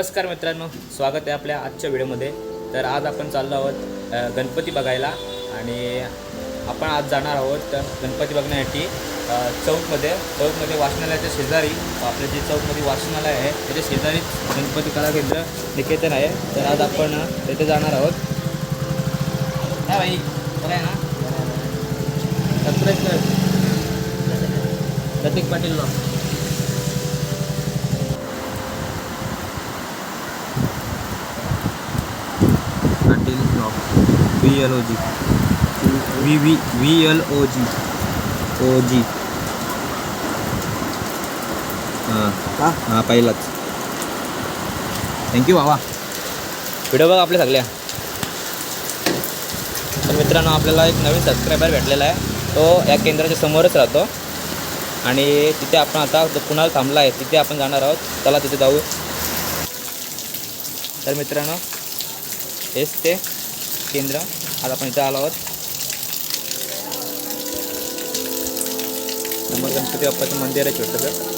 नमस्कार मित्रांनो स्वागत आहे आपल्या आजच्या व्हिडिओमध्ये. तर आज आपण चाललो आहोत गणपती बघायला आणि आपण आज जाणार आहोत गणपती बघण्यासाठी चौकमध्ये चौकमध्ये वाचनालयाच्या शेजारी आपलं जे चौकमध्ये वाचनालय आहे त्याच्या शेजारीच गणपती कला केंद्र निकेतन आहे. तर आज आपण तिथे जाणार आहोत. काय भाई बरं आहे ना subscribe Pratik Patil law Patil V L O G V V V L O G O G हां. हां पहिलाच. थँक्यू बाबा व्हिडिओ बघा आपल्या सगळ्या. तर मित्रांनो आपल्याला एक नवीन सबस्क्रायबर भेटलेला आहे. तो या केंद्राच्या समोरच राहतो. आणि तिथे आपण आता जो कुणाला थांबला आहे तिथे आपण जाणार आहोत. चला तिथे जाऊ. तर मित्रांनो हेच ते. केंद्र. आज आपण इथं आलो आहोत. समोर गणपती बाप्पाचं मंदिर आहे छोटंसं.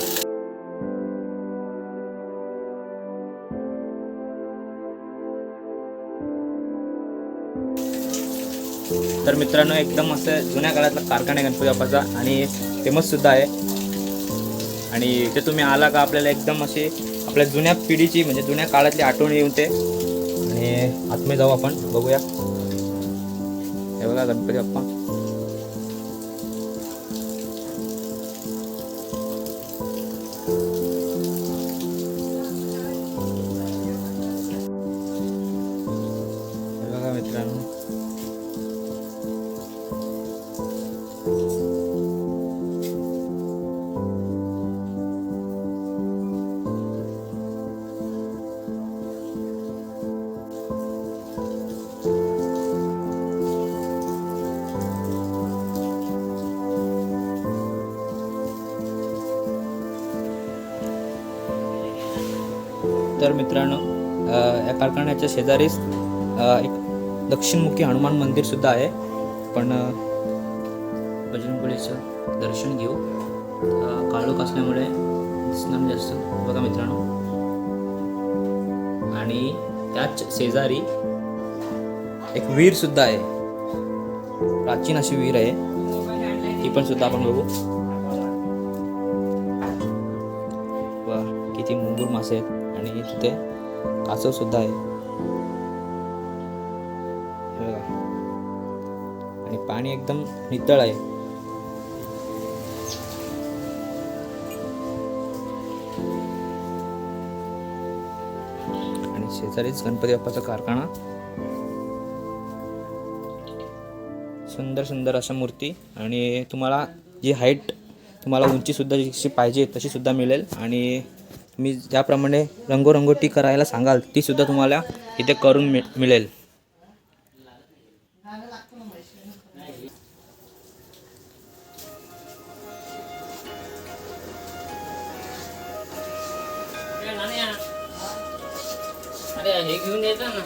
तर मित्रांनो एकदम असं जुन्या काळातला कारखाना आहे गणपती बाप्पाचा आणि फेमस सुद्धा आहे. आणि इथे तुम्ही आला का आपल्याला एकदम अशी आपल्या जुन्या पिढीची म्हणजे जुन्या काळातली आठवण येऊन ते. आणि आत्मे जाऊ आपण बघूया. हे बघा गणपती बाप्पा तर मित्रांनो या कारखान्याच्या शेजारीच एक दक्षिणमुखी हनुमान मंदिर सुद्धा आहे. पण बजरंगबलीचं दर्शन घेऊ. काळोख असल्यामुळे दिसणार जास्त. बघा मित्रांनो. आणि त्याच शेजारी एक वीर सुद्धा आहे. प्राचीन अशी वीर आहे. ती पण सुद्धा आपण बघू. वा किती मुंगूर मासे आहेत. आणि तिथे कासव सुद्धा आहे. आणि पाणी एकदम नितळ आहे. आणि शेजारीच गणपती बाप्पाचा कारखाना. सुंदर सुंदर अशा मूर्ती. आणि तुम्हाला जी हाईट तुम्हाला उंची सुद्धा जशी पाहिजे तशी सुद्धा मिळेल. आणि मी ज्याप्रमाणे रंगोरंगोटी करायला सांगाल ती सुद्धा तुम्हाला इथे करून मि मिळेल. हे घेऊन येतो ना.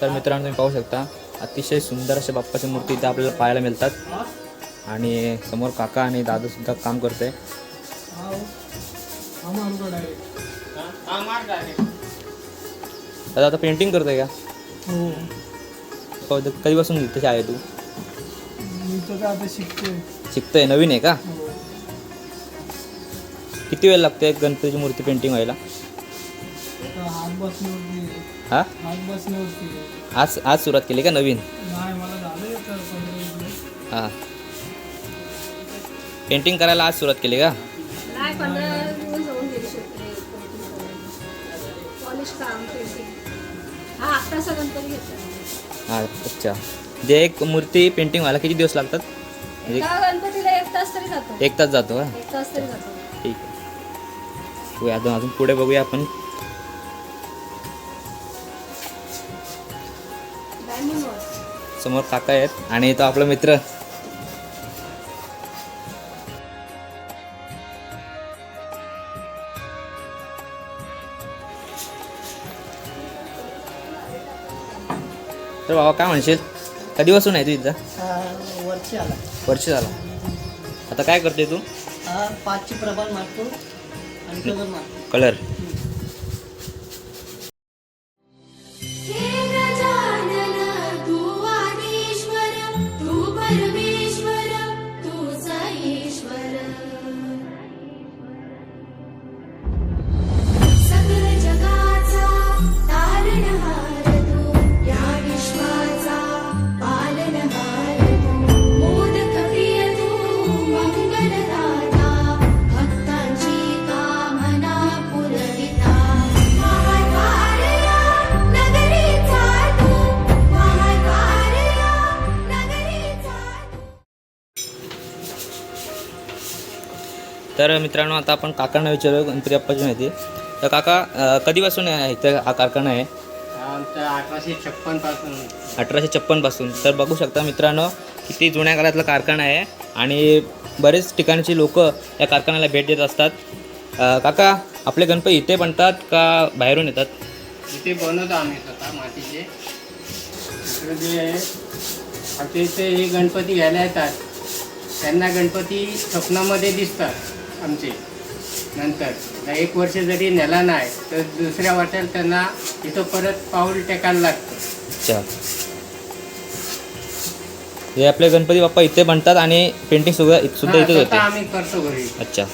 तर मित्रांनो तुम्ही पाहू शकता अतिशय सुंदर अशा बाप्पाच्या मूर्ती इथे आपल्याला पाहायला मिळतात. आणि समोर काका आणि दादा सुद्धा काम करते हा दादा आता पेंटिंग करतोय का? हो. कधी- कधीपासून इथे आहे तू? शिकतोय नवीन आहे का? हो किती वेळ लागते गणपतीची मूर्ती पेंटिंग व्हायला? हा? आज आज सुरुवात केली का नवीन. हां. पेंटिंग करायला आज सुरुवात केली का? नाही पंधरा दिवस होऊन गेले शकते पॉलिश काम पेंटिंग हा आत्ताचा गणपती घेतला. हां अच्छा. जे एक मूर्ती पेंटिंग व्हायला किती दिवस लागतात? म्हणजे एका गणपतीला एक तास तरी जातो. एक तास जातो का? एक तास तरी जातो. ठीक आहे. बघूया अजून अजून पुढे बघूया आपण. डायमंड समोर काका आहेत आणि तो आपला मित्र. तर बाबा काय म्हणशील? कधीपासून आहे तू इथं? वर्ष आला. वर्ष झाला. आता काय करते तू? पाचची प्रभात मारतो आणि कलर मारतो. कलर तर मित्रांनो आता आपण काकांना विचारू गणपती बाप्पाची माहिती. तर काका कधीपासून आहे इथं हा कारखाना आहे? अठराशे छप्पनपासून. अठराशे छप्पनपासून तर बघू शकता मित्रांनो किती जुन्या काळातला कारखाना आहे आणि बरेच ठिकाणची लोक या कारखान्याला भेट देत असतात. काका आपले गणपती इथे बनतात का बाहेरून येतात? इथे बनवतो आम्ही स्वतः मातीचे. इकडे जे आहे आमच्या इथे हे गणपती घ्यायला येतात. त्यांना गणपती स्वप्नामध्ये दिसतात. आमचे. नंतर एक वर्ष जरी नेला नाही तर दुसऱ्या वर्षाला त्यांना इथं परत पाऊल टेकायला लागतं. अच्छा. हे आपले गणपती बाप्पा इथे बनतात आणि पेंटिंग सुद्धा सुद्धा हा, इथेच स्वतः होते. आम्ही करतो घरी. अच्छा.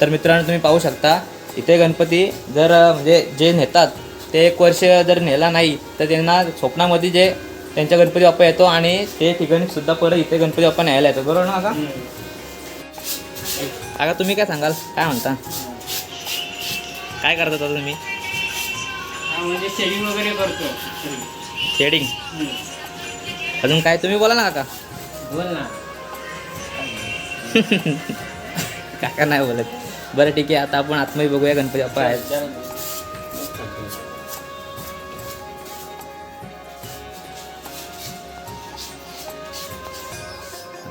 तर मित्रांनो तुम्ही पाहू शकता इथे गणपती जर अ, म्हणजे जे नेतात ते एक वर्ष जर नेला नाही तर त्यांना स्वप्नामध्ये जे त्यांच्या गणपती बाप्पा येतो आणि ते ठिकाणी सुद्धा परत इथे गणपती बाप्पा न्यायला येतो बरोबर ना का काका तुम्ही काय सांगाल? काय म्हणता? काय करता आता तुम्ही? म्हणजे शेडिंग वगैरे करतो. शेडिंग? हम्म. अजून काय? तुम्ही बोला ना काका. बोल ना. काका नाही बोलत. बरं ठीक आहे. आता आपण आतमध्ये बघूया गणपती बाप्पा आहेत.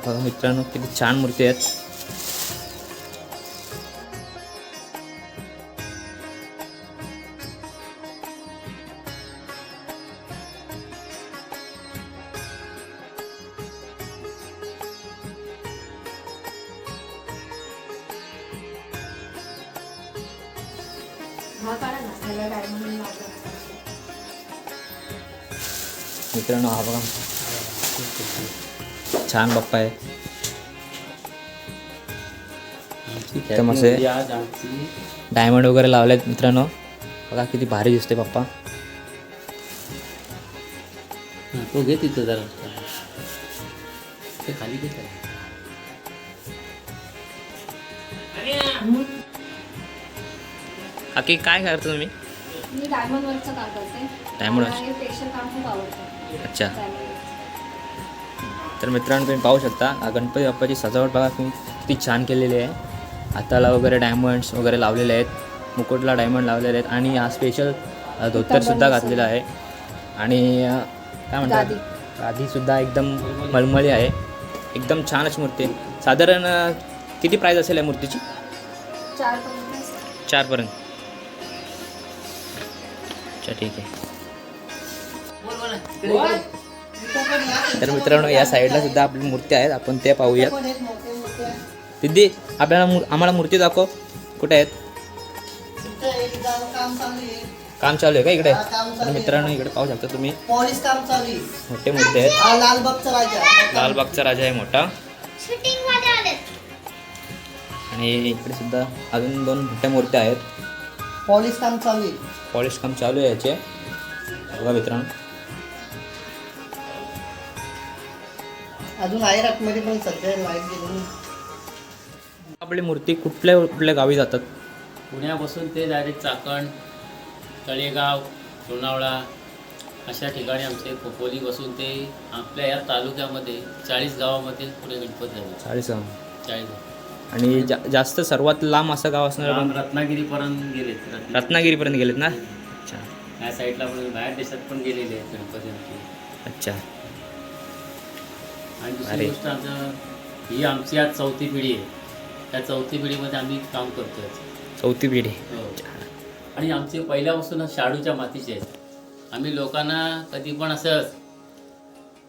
बघा मित्रांनो किती छान मूर्ती आहेत. छान बाप्पा आहे. एकदम असे डायमंड वगैरे लावले आहेत मित्रांनो. बघा किती भारी दिसते बाप्पा. तो घे तिथं जरा. ते खाली घे. बाकी काय करता तुम्ही? मी डायमंड वर्कचं काम करते. मला हे पेशल काम खूप आवडतं. अच्छा. तर मित्रांनो तुम्ही पाहू शकता हा गणपती बाप्पाची सजावट बघा तुम्ही किती छान केलेली आहे. हाताला वगैरे डायमंड्स वगैरे लावलेले आहेत मुकुटला डायमंड लावलेले आहेत आणि हा स्पेशल धोतरसुद्धा घातलेला आहे. आणि काय म्हणतात. गादीसुद्धा एकदम मळमळी आहे. एकदम छान अशी मूर्ती आहे. साधारण किती प्राईज असेल या मूर्तीची? चार पर्यंत चारपर्यंत. अच्छा ठीक आहे. तर मित्रांनो या साईडला सुद्धा आपली मूर्ती आहेत. आपण ते पाहूयात. मोठे मोठे. दिदी आपल्याला आम्हाला मूर्ती दाखव. कुठे आहेत? काम चालू आहे का इकडे? तर. मित्रांनो इकडे पाहू शकता तुम्ही. मोठे मूर्ती आहेत. लालबागचा राजा आहे मोठा. आणि इकडे सुद्धा अजून दोन मोठ्या मूर्त्या आहेत. पॉलिश काम चालू आहे. पॉलिश काम चालू आहे याचे. बघा मित्रांनो. अजून आहे आतमध्ये पण सध्या लाइट गेली आपली मूर्ती कुठल्या कुठल्या गावी जातात? पुण्यापासून ते डायरेक्ट चाकण तळेगाव लोणावळा अशा ठिकाणी आमचे खोपोलीपासून ते आपल्या या तालुक्यामध्ये चाळीस गावामध्ये पुढे गणपत झाले. चाळीस गाव. चाळीस गाव. आणि जा जास्त सर्वात लांब असं गाव असणार रत्नागिरीपर्यंत गेले रत्न रत्नागिरीपर्यंत गेलेत ना? अच्छा. या साईडला पण बाहेर देशात पण गेलेले आहेत गणपती अच्छा. आणि. दुसरी गोष्ट आमचं ही आमची आज चौथी पिढी आहे. त्या चौथी पिढीमध्ये आम्ही काम करतोय चौथी पिढी. हो. आणि आमचे पहिल्यापासून शाडूच्या मातीचे आहेत. आम्ही लोकांना कधी पण असं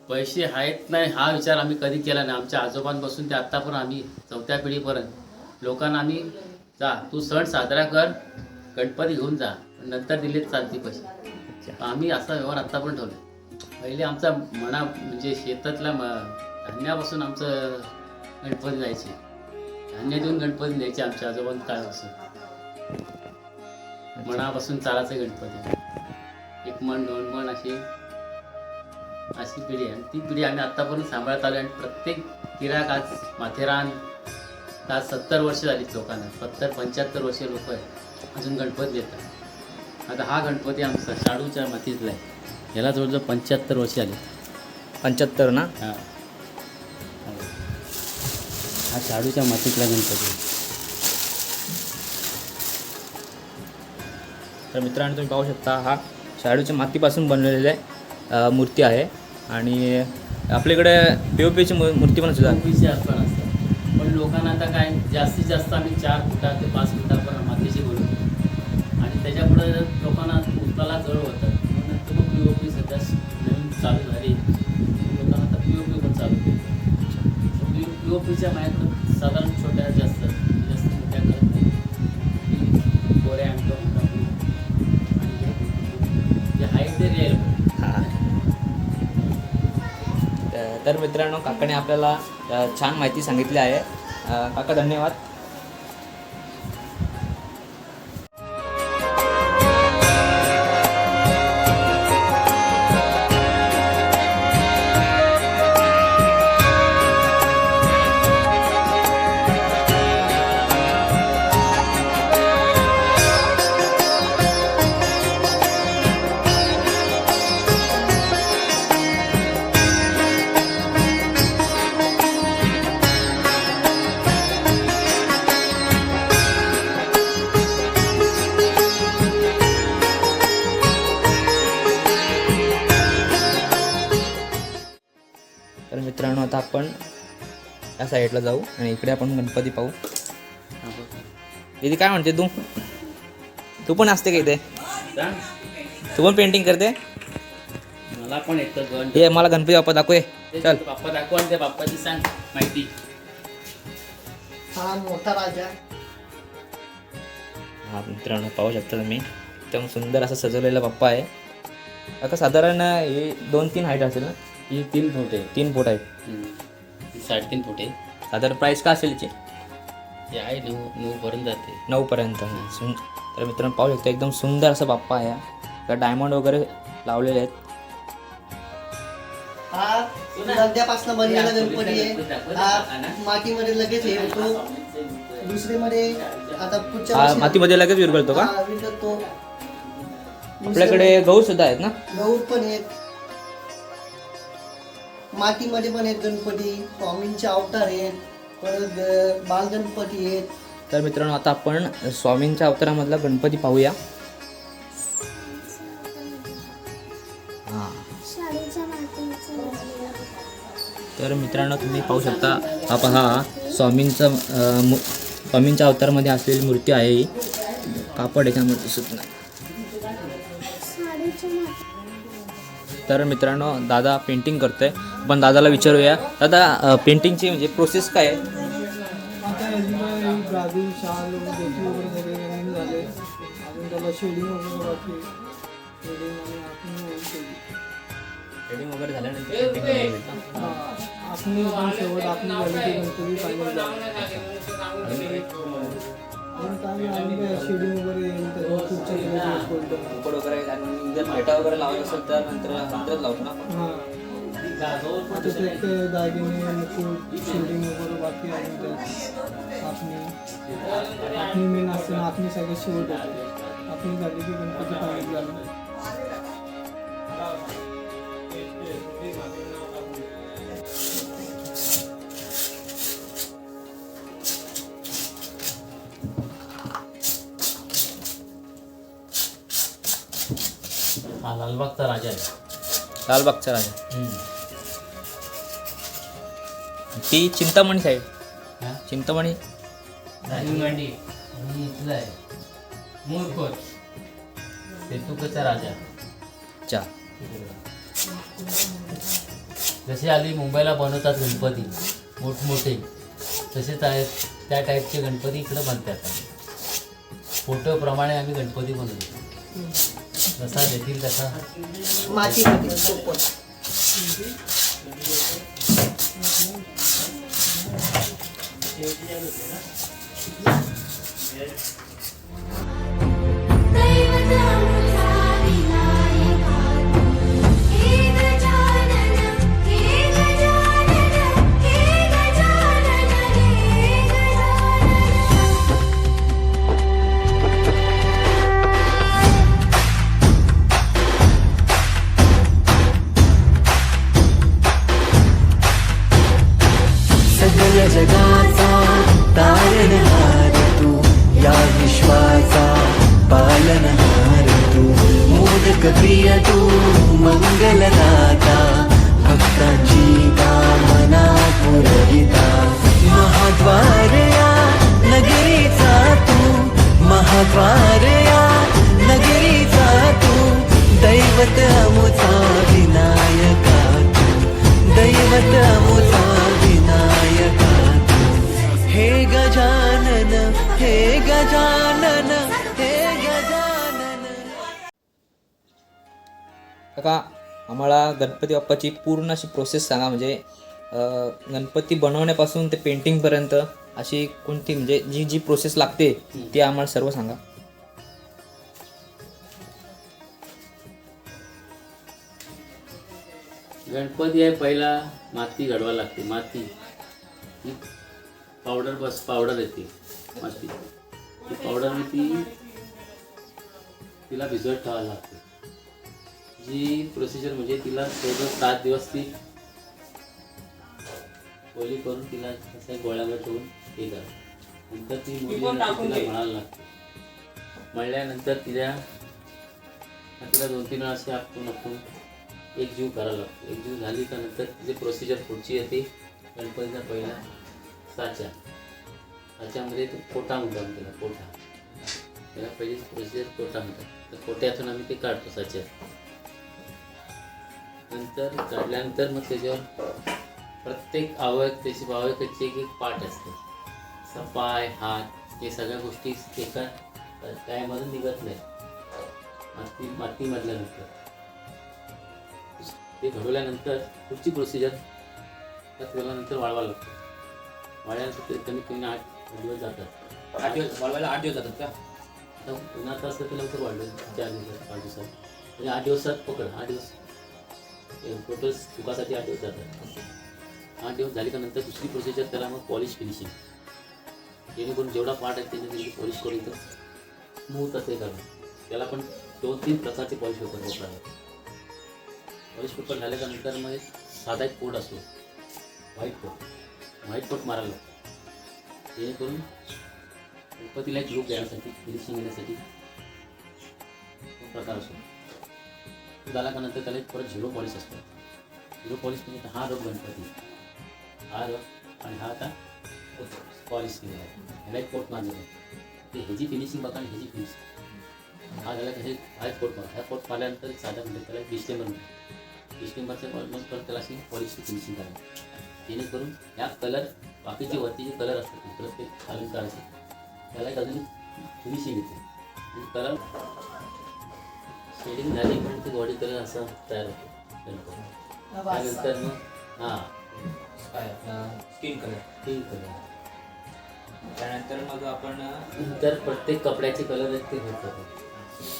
पैसे आहेत नाही हा विचार आम्ही कधी केला नाही. आमच्या आजोबांपासून ते आत्तापर्यंत आम्ही चौथ्या पिढीपर्यंत लोकांना आम्ही जा तू सण साजरा कर गणपती घेऊन जा नंतर दिलेत चालते पैसे. आम्ही असा व्यवहार आत्ता पण ठेवला पहिले आमचा मना म्हणजे शेतातल्या म धान्यापासून आमचं गणपती जायचे. धान्य देऊन गणपती द्यायचे आमच्या आजोबांच्या काळापासून. मनापासून चालायचे गणपती. एक मन दोन मन अशी अशी पिढी आहे. आणि ती पिढी आम्ही आत्तापर्यंत सांभाळत आलो आणि प्रत्येक किराक आज माथेरान आज सत्तर वर्ष झालीत लोकांना. सत्तर पंच्याहत्तर वर्ष लोक आहेत अजून गणपती येतात आता हा गणपती आमचा शाडूच्या मातीतला आहे. याला जवळजवळ पंच्याहत्तर वर्ष आली पंच्याहत्तर ना? हा. हा शाडूच्या मातीतला गणपती. तर मित्रांनो तुम्ही पाहू शकता हा शाडूच्या मातीपासून बनवलेले मूर्ती आहे. आणि आपल्याकडे पी ओ पीची मूर्ती पण सुद्धा असतात पण लोकांना आता काय जास्तीत जास्त आम्ही चार फुटा ते पाच झाली लोकांना आता पी ओ पी पण चालू केली पी ओ पीच्या माझ्याकडं साधारण छोट्या जास्त जास्त मोठ्या करत नाही. गोऱ्या आणतो जे आहे ते तर मित्रांनो काकाने आपल्याला छान माहिती सांगितली आहे. काका धन्यवाद. साईडला जाऊ आणि इकडे आपण गणपती पाहू. दीदी काय म्हणते तू? तू पण असते का इथे? तू पण पेंटिंग करते? मला पण येतं मला गणपती बाप्पा दाखव चल. बाप्पा दाखव आणि त्या बाप्पाची सांग माहिती. हा मोठा राजा हा मित्रांनो पाहू शकता तुम्ही. एकदम सुंदर असा सजवलेला बाप्पा आहे. आता साधारण हे दोन तीन हाईट असेल ना? ही तीन फूट आहे. तीन फूट आहे. ही साडेतीन फूट साधारण प्राईस का असेल याची? ही आहे नऊ नऊ पर्यंत जाते. नऊपर्यंत सुं तर मित्रांनो पाहू शकता एकदम सुंदर असा बाप्पा आहे हा. तर डायमंड वगैरे लावलेले आहेत. हा लगद्यापासून बनलेला गणपती. आहे हा मातीमध्ये लगेच हे होतो. दुसरीमध्ये आता पुढच्या हा वर्षी- मातीमध्ये लगेच विरघळतो का? हा, विरघळतो. आपल्याकडे गहू सुद्धा आहेत ना? गौर पण आहेत. मातीमध्ये पण आहेत गणपती स्वामींचे अवतार आहेत परत बालगणपती आहेत. तर मित्रांनो आता आपण स्वामींच्या अवतारामधला गणपती पाहूया. हां. तर मित्रांनो तुम्ही पाहू शकता हा पहा स्वामींचा स्वामींच्या अवतारमध्ये असलेली मूर्ती आहे कापड याच्यामध्ये दिसत नाही. तर मित्रांनो दादा पेंटिंग करतोय. पण दादाला विचारूया. दादा पेंटिंगची म्हणजे प्रोसेस काय आहे? शेडिंग वगैरे आपण Shading वगैरे झाल्यानंतर? आपण लावायचं असेल तर नंतर नंतरच लावतो ना आपण. त्याच्यात ते दागिने मुकुट वगैरे बाकी आपणी आपणी मेन असते ना आपणी शेवट होते. आपणी झाली की गणपती फायनल झाला. हा लालबागचा राजा आहे. लालबागचा राजा. ती चिंतामणी हा? चिंतामणी. इथला आहे. सेतुकचा राजा. चा. जसे आली मुंबईला बनवतात गणपती मोठमोठे तसेच आहेत त्या टाईपचे गणपती इकडं बनतात. फोटोप्रमाणे आम्ही गणपती बनवतो. जसा देतील तसा. मातीमध्ये सोपं हे गजानन हे गजानन. काका आम्हाला गणपती बाप्पाची पूर्ण अशी प्रोसेस सांगा. म्हणजे अं, गणपती बनवण्यापासून ते पेंटिंगपर्यंत अशी कोणती म्हणजे जी जी प्रोसेस लागते ती आम्हाला सर्व सांगा. गणपती आहे पहिला माती घडवा लागते माती. ही? पावडर बस पावडर येते माती. पावडर मी ती तिला भिजवत ठेवायला लागते. जी प्रोसिजर म्हणजे तिला जवळजवळ सात दिवस ती ओली करून तिला असं गोळ्यावर ठेवून हे करा नंतर ती तिला म्हणायला लागते. मळल्यानंतर तिला तिला दोन तीन वेळा असे आपण आपण एक जीव करायला लागतो. एक जीव झाली का नंतर तिची प्रोसिजर पुढची येते. गणपतीचा पहिला साचा. ह्याच्यामध्ये तो कोटा म्हणतो आम्ही त्याला कोटा त्याला पहिली प्रोसिजर कोटा म्हणतात. तर कोट्यातून आम्ही ते काढतो साच्यात नंतर काढल्यानंतर मग त्याच्यावर प्रत्येक आवयक त्याची आवयकाची एक एक पार्ट असते. जसा पाय हात हे सगळ्या गोष्टी एका टायमधून निघत नाही. माती मातीमधल्यानंतर ते घडवल्यानंतर पुढची प्रोसिजर त्यात तेलानंतर वाळवा लागतो. वाळल्यानंतर कमीत कमी आठ दिवस जातात. आठ दिवस वाढवायला आठ दिवस जातात का? उन्हात असलं तर लवकर वाढलं. चार दिवसात पाच दिवसात. म्हणजे आठ दिवसात पकड आठ दिवस. टोटल सुखासाठी आठ दिवस जातात. आठ दिवस झाले का नंतर दुसरी प्रोसिजर त्याला मग पॉलिश फिनिशिंग जेणेकरून जेवढा पार्ट आहे त्याने त्याची पॉलिश करून तर स्मूथ असे करणं त्याला पण दोन तीन प्रकारचे पॉलिश पेपर वापरावे पॉलिश पेपर झाल्यानंतर मग एक साधा एक कोट असतो. व्हाईट कोट व्हाईट कोट मारायला. लागतो जेणेकरून गणपतीला फिनिशिंग येण्यासाठी तो प्रकार असतो. तो झाला का नंतर त्याला एक परत झिरो पॉलिश असतो. झिरो पॉलिश म्हणजे हा रोग गणपती. हा रोग आणि हा आता पॉलिश केलेला आहे. ह्याला एक मारलेला आहे. ते ह्याची फिनिशिंग बघा आणि ह्याची फिनिशिंग हा झाला हे, हा एक कोट मारा. ह्या कोट मारल्यानंतर साधा म्हणजे त्याला डिस्टेंबर म्हणतो डिस्टेंबरचं ऑलमोस्ट परत त्याला अशी पॉलिशची फिनिशिंग करायची. जेणेकरून ह्या कलर बाकीचे वरती जे कलर असतात ते प्रत्येक अलंकाराचे त्याला एक अजून फिनिशिंग येते. कलर शेडिंग झाली पण ते बॉडी कलर असं तयार होतो. त्यानंतर मग हां. काय स्किन कलर पिंक कलर त्यानंतर मग आपण अं, नंतर प्रत्येक कपड्याचे कलर आहेत ते होतात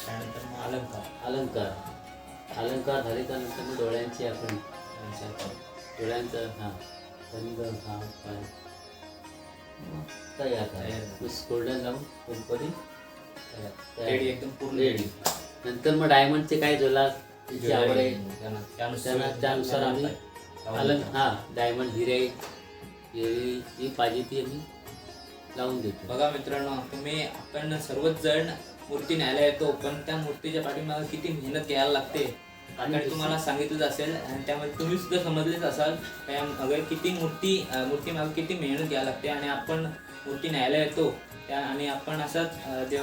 त्यानंतर मग अलंकार. अलंकार. अलंकार झाले का नंतर मग डोळ्यांचे आपण डोळ्यांचा हां. रंग हा तयार. लावून. रेडी एकदम पूर्ण. रेडी नंतर मग डायमंडचे काय ज्वेलर तिची आवड आहे? त्यांना- त्यानुसार त्यांना- त्यानुसार आम्ही अलग हां डायमंड हिरे जी पाहिजे ती आम्ही लावून देतो. बघा मित्रांनो तुम्ही आपण सर्वच जण मूर्ती न्यायला येतो पण त्या मूर्तीच्या पाठीमागे किती मेहनत घ्यायला लागते. आणि तुम्हाला सांगितलंच असेल आणि त्यामध्ये तुम्ही सुद्धा समजलेच असाल त्या अगर किती मूर्ती मूर्ती मागे किती मेहनत घ्यायला लागते आणि आपण मूर्ती न्यायला येतो त्या आणि आपण असाच जे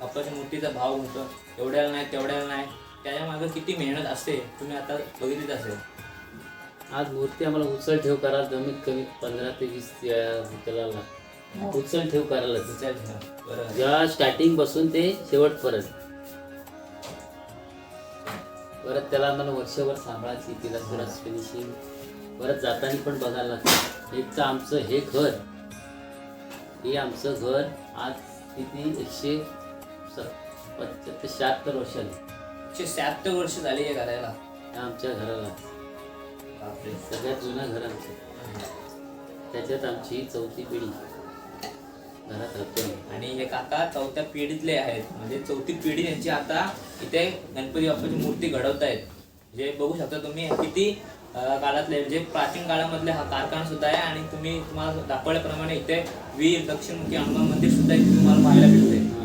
बाप्पाच्या मूर्तीचा भाव होतो एवढ्याला नाही तेवढ्याला नाही त्याच्यामागे किती मेहनत असते तुम्ही आता बघितलीच असेल. आज मूर्ती आम्हाला उचल ठेव करायला कमीत कमी पंधरा ते वीस उचलायला उचल ठेव करायला बरं जेव्हा स्टार्टिंग बसून ते शेवटपर्यंत. परत त्याला मला वर्षभर सांभाळायची तिला थोडा फिनिशिंग परत जाताना पण बघायला लागतं. एक तर आमचं हे घर हे आमचं घर आज किती एकशे पंच्याहत्तर शहात्तर वर्षांनी एकशे शहात्तर वर्ष झाली करायला त्या आमच्या घराला. सगळ्यात जुनं घर आमचं त्याच्यात आमची चौथी पिढी. घरात राहतो आणि हे काका चौथ्या पिढीतले आहेत. म्हणजे चौथी पिढी त्यांची आता इथे गणपती बाप्पाची मूर्ती घडवत आहेत जे बघू शकता तुम्ही किती काळातले म्हणजे प्राचीन काळामधले हा कारखाना सुद्धा आहे. आणि तुम्ही तुम्हाला दाखवल्याप्रमाणे इथे वीर दक्षिणमुखी हनुमान मंदिर सुद्धा इथे तुम्हाला पाहायला मिळते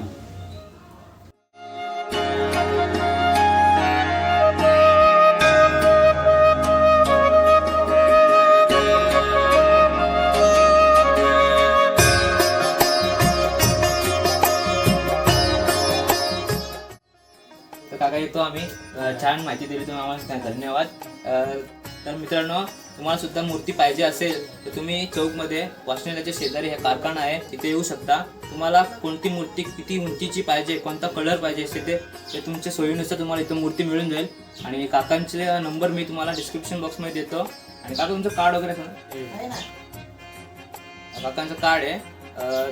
माहिती दिली तुम्ही आम्हाला. धन्यवाद. तर मित्रांनो तुम्हाला सुद्धा मूर्ती पाहिजे असेल तर तुम्ही चौकमध्ये वाचनालयाच्या शेजारी हे कारखाना आहे तिथे येऊ शकता. तुम्हाला कोणती मूर्ती किती उंचीची पाहिजे कोणता कलर पाहिजे असे ते ते तुमच्या सोयीनुसार तुम्हाला इथं मूर्ती मिळून जाईल. आणि काकांचे नंबर मी तुम्हाला डिस्क्रिप्शन बॉक्समध्ये देतो. आणि काका तुमचं कार्ड वगैरे काकांचं कार्ड आहे.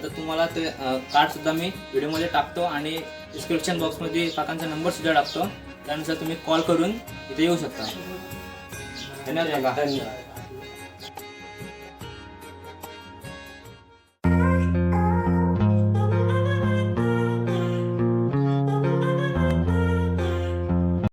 तर तुम्हाला ते कार्ड सुद्धा मी व्हिडिओमध्ये टाकतो आणि डिस्क्रिप्शन बॉक्समध्ये काकांचा नंबर सुद्धा टाकतो. त्यानुसार तुम्ही कॉल करून इथे येऊ शकता. धन्यवाद धन्यवाद.